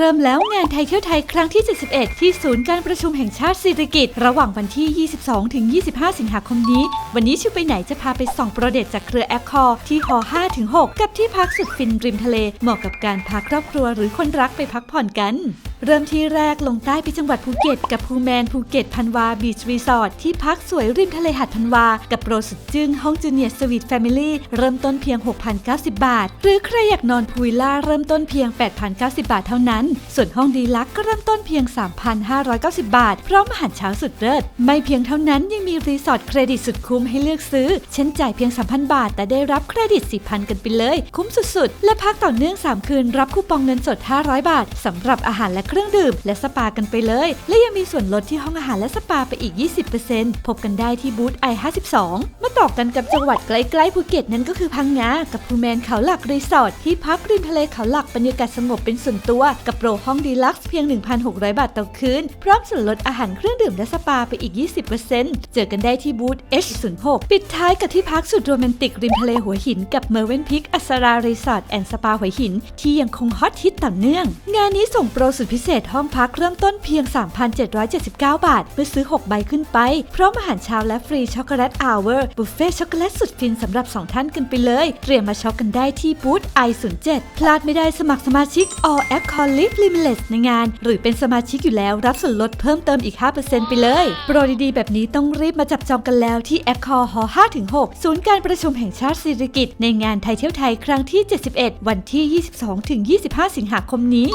เริ่มแล้วงานไทยเที่ยวไทยครั้งที่ 71 ที่ศูนย์การประชุมแห่งชาติสิริกิติ์ระหว่างวันที่ 22 ถึง 25 สิงหาคมนี้ วันนี้ชิวไปไหนจะพาไปส่องโปรเดตจากเครือแอคคอร์ที่หอ5ถึง6กับที่พักสุดฟินริมทะเล เหมาะกับการพาครอบครัวหรือคนรักไปพักผ่อนกัน เริ่มที่แรกลงใต้ไปจังหวัดภูเก็ต กับภูแมนภูเก็ตพันวาบีชรีสอร์ทที่พักสวยริมทะเลหาดพันวา กับโปรสุดจึ้งห้องจูเนียร์สวีทแฟมิลี่เริ่มต้นเพียง 6,090 บาท หรือใครอยากนอนพูลล่าเริ่มต้นเพียง 8,090 บาทเท่านั้น ส่วนห้องดีลักก็เริ่มต้นเพียง 3,590 บาท พร้อมอาหารเช้าสุดเลิศไม่เพียงเท่านั้นยังมีรีสอร์ทเครดิตสุดคุ้มให้เลือกซื้อ เช่นจ่ายเพียง 3,000 บาท แต่ได้รับเครดิต 4,000 กันไปเลย คุ้มสุดๆ และพักต่อเนื่อง 3 คืนรับคูปองเงินสด 500 บาทสำหรับอาหารและเครื่องดื่ม และสปากันไปเลย และยังมีส่วนลดที่ห้องอาหารและสปาไปอีก 20%พบกันได้ที่บูธ i52 มาต่อกันกับจังหวัดใกล้ๆภูเก็ตนั่นก็คือพังงา กับภูแมนเขาหลักรีสอร์ทที่พักริมทะเลเขาหลักบรรยากาศสงบเป็นส่วนตัว กับโปรห้องดีลักซ์เพียง 1,600 บาทต่อคืน พร้อมส่วนลดอาหารเครื่องดื่มและสปาไปอีก 20%เจอกันได้ที่บูธ H06 ปิดท้ายกับที่พักสุดโรแมนติกริมทะเลหัวหินกับเมอร์เวนพิกอัสรารีสอร์ทแอนด์สปาหัวหิน ที่ยังคงฮอตฮิตต่อเนื่อง งานนี้ส่งโปรสุดพิเศษห้องพักเริ่มต้นเพียง 3,779 บาท เมื่อซื้อ 6 ใบขึ้นไป พร้อมอาหารเช้าและฟรีช็อกโกแลตอเวอร์บุฟเฟ่ช็อกโกแลตสุดฟินสำหรับ 2 ท่านกันไปเลย เตรียมมาช็อกกันได้ที่บูธ i07 พลาดไม่ได้สมัครสมาชิก All App Call Live Limitless ในงาน หรือเป็นสมาชิกอยู่แล้วรับส่วนลดเพิ่มเติมอีก 5%ไปเลย โปรดีๆ แบบนี้ต้องรีบมาจับจองกันแล้วที่ a c c o r หอ5-6 ศูนย์การประชุมแห่งชาติสิริกิตในงานไทยเที่ยวไทยครั้งที่ 71 วันที่ 22-25 สิงหาคมนี้